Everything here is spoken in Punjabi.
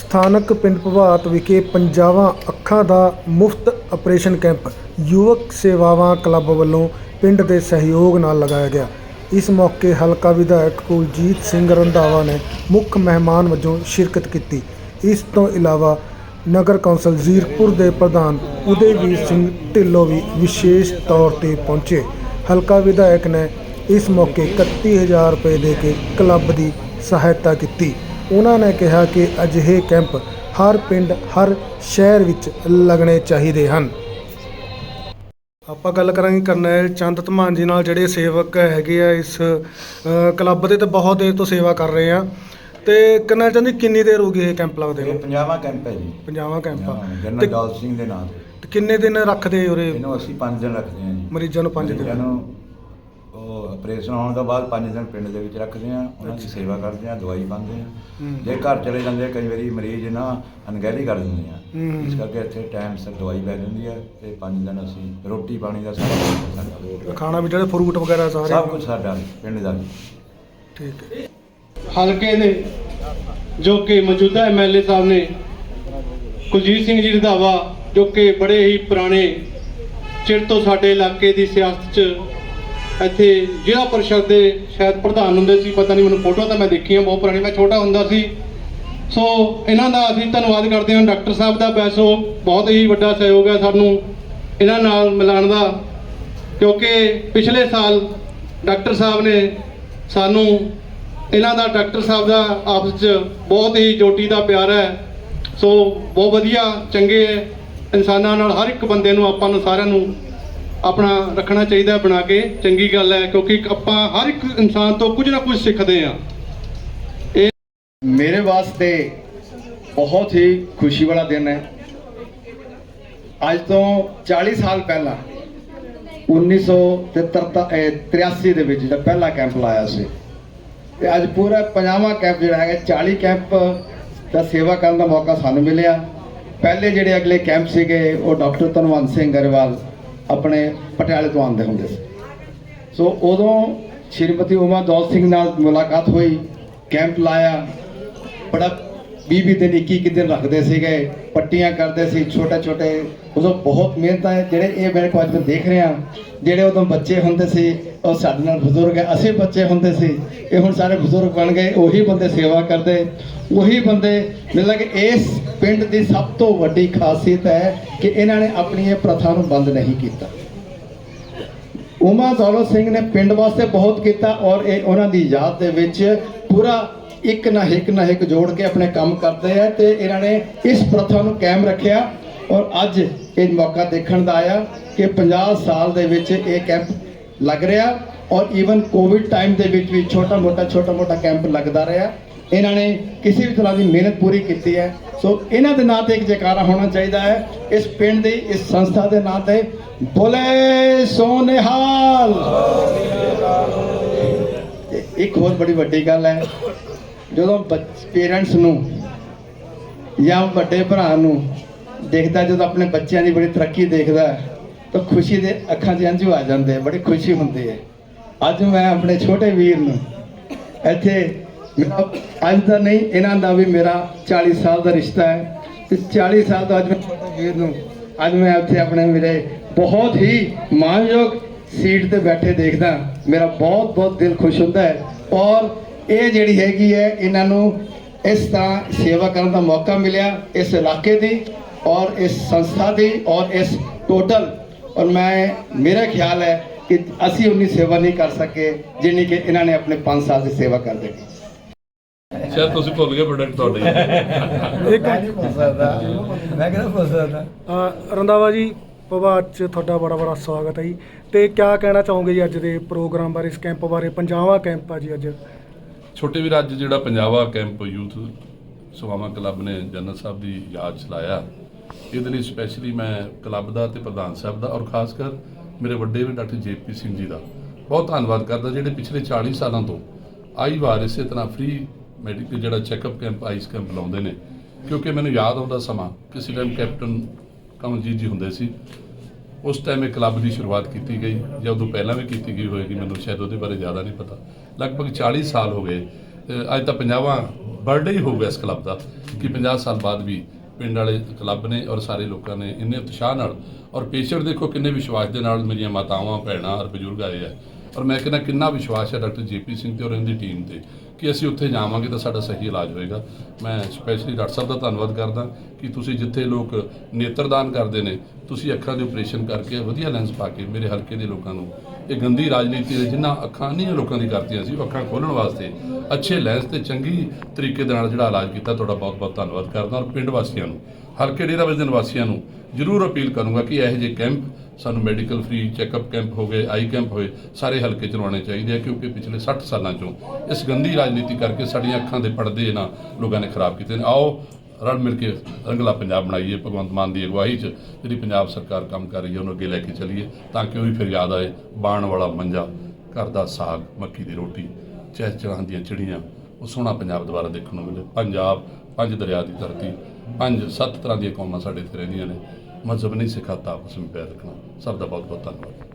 ਸਥਾਨਕ ਪਿੰਡ ਭਵਾਤ ਵਿਖੇ ਪੰਜਾਬਾਂ ਅੱਖਾਂ ਦਾ ਮੁਫਤ ਆਪਰੇਸ਼ਨ ਕੈਂਪ ਯੁਵਕ ਸੇਵਾਵਾਂ ਕਲੱਬ ਵੱਲੋਂ ਪਿੰਡ ਦੇ ਸਹਿਯੋਗ ਨਾਲ ਲਗਾਇਆ ਗਿਆ। ਇਸ ਮੌਕੇ ਹਲਕਾ ਵਿਧਾਇਕ ਕੁਲਜੀਤ ਸਿੰਘ ਰੰਧਾਵਾ ਨੇ ਮੁੱਖ ਮਹਿਮਾਨ ਵਜੋਂ ਸ਼ਿਰਕਤ ਕੀਤੀ। ਇਸ ਤੋਂ ਇਲਾਵਾ ਨਗਰ ਕੌਂਸਲ ਜ਼ੀਰਪੁਰ ਦੇ ਪ੍ਰਧਾਨ ਉਦੇਵੀਰ ਸਿੰਘ ਢਿੱਲੋਂ ਵੀ ਵਿਸ਼ੇਸ਼ ਤੌਰ ਤੇ ਪਹੁੰਚੇ। ਹਲਕਾ ਵਿਧਾਇਕ ਨੇ ਇਸ ਮੌਕੇ 31000 ਰੁਪਏ ਦੇ ਕੇ ਕਲੱਬ ਦੀ ਸਹਾਇਤਾ ਕੀਤੀ। ਉਹਨਾਂ ਨੇ ਕਿਹਾ ਕਿ ਅਜਿਹੇ ਕੈਂਪ ਹਰ ਪਿੰਡ ਹਰ ਸ਼ਹਿਰ ਵਿੱਚ ਲੱਗਣੇ ਚਾਹੀਦੇ ਹਨ। ਆਪਾਂ ਗੱਲ ਕਰਾਂਗੇ ਕਰਨੈਲ ਚੰਦ ਧਮਾਨ ਜੀ ਨਾਲ ਜਿਹੜੇ ਸੇਵਕ ਹੈਗੇ ਆ ਇਸ ਕਲੱਬ ਦੇ ਤੇ ਬਹੁਤ ਦੇਰ ਤੋਂ ਸੇਵਾ ਕਰ ਰਹੇ ਆ। ਤੇ ਕਰਨੈਲ ਚੰਦ ਜੀ ਕਿੰਨੀ ਦੇਰ ਹੋ ਗਈ ਇਹ ਕੈਂਪ ਲੱਗਦੇ ਇਹ ਨੂੰ ਪੰਜਾਬਾ ਕੈਂਪ ਹੈ ਜੀ। ਪੰਜਾਬਾਂ ਕੈਂਪ ਆ। ਤੇ ਜਨਰਲ ਦੌਲਤ ਸਿੰਘ ਦੇ ਨਾਂ ਤੇ। ਤੇ ਕਿੰਨੇ ਦਿਨ ਰੱਖਦੇ ਉਰੇ? ਇਹਨੂੰ ਅਸੀਂ 5 ਦਿਨ ਰੱਖਦੇ ਹਾਂ ਜੀ। ਮਰੀਜ਼ਾਂ ਨੂੰ 5 ਮਰੀਜ਼ਾਂ ਦਿਨ ਨੂੰ ਉਹ ਆਪਰੇਸ਼ਨ ਹੋਣ ਤੋਂ ਬਾਅਦ 5 ਦਿਨ ਪਿੰਡ ਦੇ ਵਿੱਚ ਰੱਖਦੇ ਹਾਂ ਉਹਨਾਂ ਦੀ ਸੇਵਾ ਕਰਦੇ ਹਾਂ ਦਵਾਈ ਪਾਉਂਦੇ ਹੂੰ। ਜੇ ਘਰ ਚਲੇ ਜਾਂਦੇ ਆ, ਕਈ ਵਾਰੀ ਮਰੀਜ਼ ਨਾ ਅਣਗਹਿਲੀ ਕਰ ਦਿੰਦੇ ਆ। ਇਸ ਕਰਕੇ ਇੱਥੇ ਟਾਈਮ ਸਿਰ ਦਵਾਈ ਪੈ ਜਾਂਦੀ ਹੈ ਤੇ 5 ਦਿਨ ਅਸੀਂ ਰੋਟੀ ਪਾਣੀ ਦਾ ਸਾਰਾ ਖਾਣਾ ਵੀ ਜਿਹੜੇ ਫਰੂਟ ਵਗੈਰਾ ਸਾਰੇ? ਸਭ ਕੁਝ ਸਾਡਾ ਪਿੰਡ ਦਾ ਠੀਕ ਹੈ। ਹਲਕੇ ਦੇ ਜੋ ਕਿ ਮੌਜੂਦਾ ਐਮਐਲਏ ਸਾਹਿਬ ਨੇ ਕੁਲਜੀਤ ਸਿੰਘ ਜੀ ਰੰਧਾਵਾ ਜੋ ਕਿ ਬੜੇ ਹੀ ਪੁਰਾਣੇ ਚਿਰ ਤੋਂ ਸਾਡੇ ਇਲਾਕੇ ਦੀ ਸਿਆਸਤ 'ਚ ਇੱਥੇ ਜ਼ਿਲ੍ਹਾ ਪਰਿਸ਼ਦ ਦੇ ਸ਼ਾਇਦ ਪ੍ਰਧਾਨ ਹੁੰਦੇ ਸੀ, ਪਤਾ ਨਹੀਂ ਮੈਨੂੰ ਫੋਟੋ ਤਾਂ ਮੈਂ ਦੇਖੀਆਂ, ਬਹੁਤ ਪੁਰਾਣੀ ਮੈਂ ਛੋਟਾ ਹੁੰਦਾ ਸੀ। ਸੋ ਇਹਨਾਂ ਦਾ ਅਸੀਂ ਧੰਨਵਾਦ ਕਰਦੇ ਹਾਂ, ਡਾਕਟਰ ਸਾਹਿਬ ਦਾ ਵੈਸੋ ਬਹੁਤ ਹੀ ਵੱਡਾ ਸਹਿਯੋਗ ਹੈ ਸਾਨੂੰ ਇਹਨਾਂ ਨਾਲ ਮਿਲਾਉਣ ਦਾ, ਕਿਉਂਕਿ ਪਿਛਲੇ ਸਾਲ ਡਾਕਟਰ ਸਾਹਿਬ ਨੇ ਸਾਨੂੰ ਇਹਨਾਂ ਦਾ ਡਾਕਟਰ ਸਾਹਿਬ ਦਾ ਆਪਸ 'ਚ ਬਹੁਤ ਹੀ ਜੋਟੀ ਦਾ ਪਿਆਰ ਹੈ। ਸੋ ਬਹੁਤ ਵਧੀਆ, ਚੰਗੇ ਇਨਸਾਨਾਂ ਨਾਲ ਹਰ ਇੱਕ ਬੰਦੇ ਨੂੰ ਆਪਾਂ ਨੂੰ ਸਾਰਿਆਂ ਨੂੰ ਆਪਣਾ ਰੱਖਣਾ ਚਾਹੀਦਾ ਬਣਾ ਕੇ। ਚੰਗੀ ਗੱਲ ਹੈ, ਕਿਉਂਕਿ ਆਪਾਂ ਹਰ ਇੱਕ ਇਨਸਾਨ ਤੋਂ ਕੁਝ ਨਾ ਕੁਝ ਸਿੱਖਦੇ ਹਾਂ। ਮੇਰੇ ਵਾਸਤੇ ਬਹੁਤ ਹੀ ਖੁਸ਼ੀ ਵਾਲਾ ਦਿਨ ਹੈ। ਅੱਜ ਤੋਂ 40 ਸਾਲ ਪਹਿਲਾਂ 1983 ਦੇ ਵਿੱਚ ਜਿਹੜਾ ਪਹਿਲਾ ਕੈਂਪ ਲਾਇਆ ਸੀ। ਤੇ ਅੱਜ ਪੂਰਾ ਪੰਜਾਬਾ ਕੈਂਪ ਜਿਹੜਾ ਹੈਗਾ 40 ਕੈਂਪ ਦਾ ਸੇਵਾ ਕਰਨ ਦਾ ਮੌਕਾ ਸਾਨੂੰ ਮਿਲਿਆ। ਪਹਿਲੇ ਜਿਹੜੇ ਅਗਲੇ ਕੈਂਪ ਸੀਗੇ, ਉਹ ਡਾਕਟਰ ਧਨਵੰਤ ਸਿੰਘ ਗਰੇਵਾਲ ਆਪਣੇ ਪਟਿਆਲੇ ਤੋਂ ਆਉਂਦੇ ਹੁੰਦੇ ਸੀ। ਸੋ ਉਦੋਂ ਸ਼੍ਰੀਮਤੀ ਉਮਾ ਦੌਲਤ ਸਿੰਘ ਨਾਲ ਮੁਲਾਕਾਤ ਹੋਈ, ਕੈਂਪ ਲਾਇਆ। ਬੜਾ 20 20 ਦਿਨ 21 21 ਦਿਨ ਰੱਖਦੇ ਸੀਗੇ, ਪੱਟੀਆਂ ਕਰਦੇ ਸੀ ਛੋਟੇ ਛੋਟੇ ਉਦੋਂ ਬਹੁਤ ਮਿਹਨਤ ਹੈ ਜਿਹੜੇ ਇਹ ਮੇਰੇ ਕੋਲ ਅੱਜ ਮੈਂ ਦੇਖ ਰਿਹਾ ਜਿਹੜੇ ਉਦੋਂ ਬੱਚੇ ਹੁੰਦੇ ਸੀ, ਉਹ ਸਾਡੇ ਨਾਲ ਬਜ਼ੁਰਗ ਹੈ ਅਸੀਂ ਬੱਚੇ ਹੁੰਦੇ ਸੀ, ਇਹ ਹੁਣ ਸਾਰੇ ਬਜ਼ੁਰਗ ਬਣ ਗਏ, ਉਹੀ ਬੰਦੇ ਸੇਵਾ ਕਰਦੇ, ਉਹੀ ਬੰਦੇ ਮਤਲਬ ਕਿ ਇਸ ਪਿੰਡ ਦੀ ਸਭ ਤੋਂ ਵੱਡੀ ਖਾਸੀਅਤ ਹੈ ਕਿ ਇਹਨਾਂ ਨੇ ਆਪਣੀ ਇਹ ਪ੍ਰਥਾ ਨੂੰ ਬੰਦ ਨਹੀਂ ਕੀਤਾ। ਉਮਾ ਦੌਲਤ ਸਿੰਘ ਨੇ ਪਿੰਡ ਵਾਸਤੇ ਬਹੁਤ ਕੀਤਾ ਔਰ ਇਹ ਉਹਨਾਂ ਦੀ ਯਾਦ ਦੇ ਵਿੱਚ ਪੂਰਾ ਇੱਕ ਨਾ ਇੱਕ ਨਾ ਇੱਕ ਜੋੜ ਕੇ ਆਪਣੇ ਕੰਮ ਕਰਦੇ ਆ ਤੇ ਇਹਨਾਂ ਨੇ ਇਸ ਪ੍ਰਥਾ ਨੂੰ ਕਾਇਮ ਰੱਖਿਆ ਔਰ ਅੱਜ ਇਹ ਮੌਕਾ ਦੇਖਣ ਦਾ ਆਇਆ ਕਿ 50 ਸਾਲ ਦੇ ਵਿੱਚ ਇਹ ਕੈਂਪ ਲੱਗ ਰਿਹਾ ਔਰ ਈਵਨ ਕੋਵਿਡ ਟਾਈਮ ਦੇ ਵਿੱਚ ਵੀ ਛੋਟਾ ਮੋਟਾ ਛੋਟਾ ਮੋਟਾ ਕੈਂਪ ਲੱਗਦਾ ਰਿਹਾ। ਇਹਨਾਂ ਨੇ ਕਿਸੇ ਵੀ ਤਰ੍ਹਾਂ ਦੀ ਮਿਹਨਤ ਪੂਰੀ ਕੀਤੀ ਹੈ। ਸੋ ਇਹਨਾਂ ਦੇ ਨਾਂ ਤੇ ਇੱਕ ਜੈਕਾਰਾ ਹੋਣਾ ਚਾਹੀਦਾ ਹੈ। ਇਸ ਪਿੰਡ ਦੀ, ਇਸ ਸੰਸਥਾ ਦੇ ਨਾਂ ਤੇ ਬੋਲੇ ਸੋਨੇਹਾਲ। ਤੇ ਇੱਕ ਹੋਰ ਬੜੀ ਵੱਡੀ ਗੱਲ ਹੈ, ਜਦੋਂ ਪੇਰੈਂਟਸ ਨੂੰ ਜਾਂ ਵੱਡੇ ਭਰਾ ਨੂੰ ਦੇਖਦਾ ਜਦੋਂ ਆਪਣੇ ਬੱਚਿਆਂ ਦੀ ਬੜੀ ਤਰੱਕੀ ਦੇਖਦਾ ਤਾਂ ਖੁਸ਼ੀ ਦੇ ਅੱਖਾਂ 'ਚ ਅੰਜੂ ਆ ਜਾਂਦੇ ਆ ਬੜੀ ਖੁਸ਼ੀ ਹੁੰਦੀ ਹੈ। ਅੱਜ ਮੈਂ ਆਪਣੇ ਛੋਟੇ ਵੀਰ ਨੂੰ ਇੱਥੇ ਅੱਜ ਦਾ ਨਹੀਂ, ਇਹਨਾਂ ਦਾ ਵੀ ਮੇਰਾ 40 ਸਾਲ ਦਾ ਰਿਸ਼ਤਾ ਹੈ। ਤੇ 40 ਸਾਲ ਤੋਂ ਅੱਜ ਮੈਂ ਛੋਟੇ ਵੀਰ ਨੂੰ, ਅੱਜ ਮੈਂ ਇੱਥੇ ਆਪਣੇ ਮੇਰੇ ਬਹੁਤ ਹੀ ਮਾਣਯੋਗ ਸੀਟ ਤੇ ਬੈਠੇ ਦੇਖਦਾ, ਮੇਰਾ ਬਹੁਤ ਬਹੁਤ ਦਿਲ ਖੁਸ਼ ਹੁੰਦਾ ਹੈ। ਔਰ ਇਹ ਜਿਹੜੀ ਹੈਗੀ ਹੈ, ਇਹਨਾਂ ਨੂੰ ਇਸ ਤਰ੍ਹਾਂ ਸੇਵਾ ਕਰਨ ਦਾ ਮੌਕਾ ਮਿਲਿਆ, ਇਸ ਇਲਾਕੇ ਦੀ ਔਰ ਇਸ ਸੰਸਥਾ ਦੀ ਔਰ ਇਸ ਟੋਟਲ ਔਰ ਮੈਂ, ਮੇਰਾ ਖਿਆਲ ਹੈ ਕਿ ਅਸੀਂ ਉਨੀ ਸੇਵਾ ਨਹੀਂ ਕਰ ਸਕੇ, ਜਿੰਨੀ ਕਿ ਇਹਨਾਂ ਨੇ ਆਪਣੇ 5 ਸਾਲ ਦੀ ਸੇਵਾ ਕਰ ਦਿੱਤੀ। ਸ਼ਾਇਦ ਤੁਸੀਂ ਭੁੱਲ ਗਏ ਪ੍ਰੋਡਕਟ ਤੁਹਾਡੇ ਇੱਕ ਮੈਂ ਕਿਹੜਾ ਪੁੱਛ ਸਕਦਾ? ਅ, ਰੰਧਾਵਾ ਜੀ ਭਵਾਤ ਚ ਤੁਹਾਡਾ ਬੜਾ ਬੜਾ ਸਵਾਗਤ ਹੈ ਜੀ। ਤੇ ਕਿਆ ਕਹਿਣਾ ਚਾਹੋਗੇ ਜੀ ਅੱਜ ਦੇ ਪ੍ਰੋਗਰਾਮ ਬਾਰੇ ਇਸ ਕੈਂਪ ਬਾਰੇ? ਪੰਜਾਬਾ ਕੈਂਪ ਆ ਜੀ ਅੱਜ। ਛੋਟੇ ਵੀਰ ਅੱਜ ਜਿਹੜਾ ਪੰਜਾਬਾ ਕੈਂਪ ਯੂਥ ਸਵਾਮਾ ਕਲੱਬ ਨੇ ਜਨਰਲ ਸਾਹਿਬ ਦੀ ਯਾਦ ਚਲਾਇਆ ਇਹਦੇ ਲਈ ਸਪੈਸ਼ਲੀ ਮੈਂ ਕਲੱਬ ਦਾ ਤੇ ਪ੍ਰਧਾਨ ਸਾਹਿਬ ਦਾ ਔਰ ਖਾਸ ਕਰ ਮੇਰੇ ਵੱਡੇ ਵੀ ਡਾਕਟਰ ਜੇਪੀ ਸਿੰਘ ਜੀ ਦਾ ਬਹੁਤ ਧੰਨਵਾਦ ਕਰਦਾ ਜਿਹੜੇ ਪਿਛਲੇ 40 ਸਾਲਾਂ ਤੋਂ ਆਈ ਵਾਰ ਇਸੇ ਤਰ੍ਹਾਂ ਫ੍ਰੀ ਮੈਡੀਕਲ ਜਿਹੜਾ ਚੈੱਕਅਪ ਕੈਂਪ, ਆਈਸ ਕੈਂਪ ਲਾਉਂਦੇ ਨੇ। ਕਿਉਂਕਿ ਮੈਨੂੰ ਯਾਦ ਆਉਂਦਾ ਸਮਾਂ, ਕਿਸੇ ਟਾਈਮ ਕੈਪਟਨ ਕਮਲਜੀਤ ਜੀ ਹੁੰਦੇ ਸੀ। ਉਸ ਟਾਈਮ ਇਹ ਕਲੱਬ ਦੀ ਸ਼ੁਰੂਆਤ ਕੀਤੀ ਗਈ, ਜਾਂ ਉਦੋਂ ਪਹਿਲਾਂ ਵੀ ਕੀਤੀ ਗਈ ਹੋਏਗੀ, ਮੈਨੂੰ ਸ਼ਾਇਦ ਉਹਦੇ ਬਾਰੇ ਜ਼ਿਆਦਾ ਨਹੀਂ ਪਤਾ। ਲਗਭਗ 40 ਸਾਲ ਹੋ ਗਏ। ਅੱਜ ਤਾਂ 50ਵਾਂ ਬਰਥਡੇ ਹੀ ਹੋ ਗਿਆ ਇਸ ਕਲੱਬ ਦਾ, ਕਿ 50 ਸਾਲ ਬਾਅਦ ਵੀ ਪਿੰਡ ਵਾਲੇ ਕਲੱਬ ਨੇ ਔਰ ਸਾਰੇ ਲੋਕਾਂ ਨੇ ਇੰਨੇ ਉਤਸ਼ਾਹ ਨਾਲ ਔਰ ਪੇਸ਼ੈਂਟ ਦੇਖੋ ਕਿੰਨੇ ਵਿਸ਼ਵਾਸ ਦੇ ਨਾਲ ਮੇਰੀਆਂ ਮਾਤਾਵਾਂ, ਭੈਣਾਂ ਔਰ ਬਜ਼ੁਰਗ ਆਏ ਆ। ਔਰ ਮੈਂ ਕਹਿੰਦਾ ਕਿੰਨਾ ਵਿਸ਼ਵਾਸ ਹੈ ਡਾਕਟਰ ਜੇਪੀ ਸਿੰਘ ਤੇ ਔਰ ਇਹਨਾਂ ਦੀ ਟੀਮ ਤੇ ਕਿ ਅਸੀਂ ਉੱਥੇ ਜਾਵਾਂਗੇ ਤਾਂ ਸਾਡਾ ਸਹੀ ਇਲਾਜ ਹੋਏਗਾ। ਮੈਂ ਸਪੈਸ਼ਲੀ ਡਾਕਟਰ ਸਾਹਿਬ ਦਾ ਧੰਨਵਾਦ ਕਰਦਾ ਕਿ ਤੁਸੀਂ ਜਿੱਥੇ ਲੋਕ ਨੇਤਰਦਾਨ ਕਰਦੇ ਨੇ, ਤੁਸੀਂ ਅੱਖਾਂ ਦੇ ਆਪਰੇਸ਼ਨ ਕਰਕੇ ਵਧੀਆ ਲੈਂਸ ਪਾ ਕੇ ਮੇਰੇ ਹਲਕੇ ਦੇ ਲੋਕਾਂ ਨੂੰ ਇਹ ਗੰਦੀ ਰਾਜਨੀਤੀ ਦੇ ਜਿਨ੍ਹਾਂ ਅੱਖਾਂ ਨਹੀਂ ਲੋਕਾਂ ਦੀ ਕਰਤੀਆਂ ਸੀ, ਉਹ ਅੱਖਾਂ ਖੋਲਣ ਵਾਸਤੇ ਅੱਛੇ ਲੈਂਸ ਤੇ ਚੰਗੀ ਤਰੀਕੇ ਦੇ ਨਾਲ ਜਿਹੜਾ ਇਲਾਜ ਕੀਤਾ, ਤੁਹਾਡਾ ਬਹੁਤ ਬਹੁਤ ਧੰਨਵਾਦ ਕਰਦਾ ਔਰ ਪਿੰਡ ਵਾਸੀਆਂ ਨੂੰ ਹਲਕੇ ਡੇਰਾ ਵਜਨ ਵਾਸੀਆਂ ਨੂੰ ਜ਼ਰੂਰ ਅਪੀਲ ਕਰੂੰਗਾ ਕਿ ਇਹੋ ਜਿਹੇ ਕੈਂਪ ਸਾਨੂੰ ਮੈਡੀਕਲ ਫ੍ਰੀ ਚੈੱਕਅਪ ਕੈਂਪ ਹੋ ਗਏ, ਆਈ ਕੈਂਪ ਹੋਏ, ਸਾਰੇ ਹਲਕੇ ਚਲਾਉਣੇ ਚਾਹੀਦੇ ਆ ਕਿਉਂਕਿ ਪਿਛਲੇ 60 ਸਾਲਾਂ ਚੋਂ ਇਸ ਗੰਦੀ ਰਾਜਨੀਤੀ ਕਰਕੇ ਸਾਡੀਆਂ ਅੱਖਾਂ ਦੇ ਪਰਦੇ ਇਹਨਾਂ ਲੋਕਾਂ ਨੇ ਖਰਾਬ ਕੀਤੇ ਨੇ। ਆਓ, ਰਲ ਮਿਲ ਕੇ ਰੰਗਲਾ ਪੰਜਾਬ ਬਣਾਈਏ, ਭਗਵੰਤ ਮਾਨ ਦੀ ਅਗਵਾਈ 'ਚ ਜਿਹੜੀ ਪੰਜਾਬ ਸਰਕਾਰ ਕੰਮ ਕਰ ਰਹੀ ਹੈ ਉਹਨੂੰ ਅੱਗੇ ਲੈ ਕੇ ਚੱਲੀਏ ਤਾਂ ਕਿ ਉਹ ਵੀ ਫਿਰ ਯਾਦ ਆਏ, ਬਾਣ ਵਾਲਾ ਮੰਜਾ, ਘਰ ਦਾ ਸਾਗ, ਮੱਕੀ ਦੀ ਰੋਟੀ ਚਹਿ ਚੜਾਂ ਦੀਆਂ ਚਿੜੀਆਂ, ਉਹ ਸੋਹਣਾ ਪੰਜਾਬ ਦੁਬਾਰਾ ਦੇਖਣ ਨੂੰ ਮਿਲੇ। ਪੰਜਾਬ ਪੰਜ ਦਰਿਆ ਦੀ ਧਰਤੀ ਪੰਜ, ਸੱਤ ਤਰ੍ਹਾਂ ਦੀਆਂ ਕੌਮਾਂ ਸਾਡੇ ਇੱਥੇ ਰਹਿੰਦੀਆਂ ਨੇ। ਮਜ਼ਹਬ ਨਹੀਂ ਸਿਖਾਤਾ, ਆਪਸ ਵਿੱਚ ਪਿਆਰ ਰੱਖਣਾ। ਸਭ ਦਾ ਬਹੁਤ ਬਹੁਤ ਧੰਨਵਾਦ।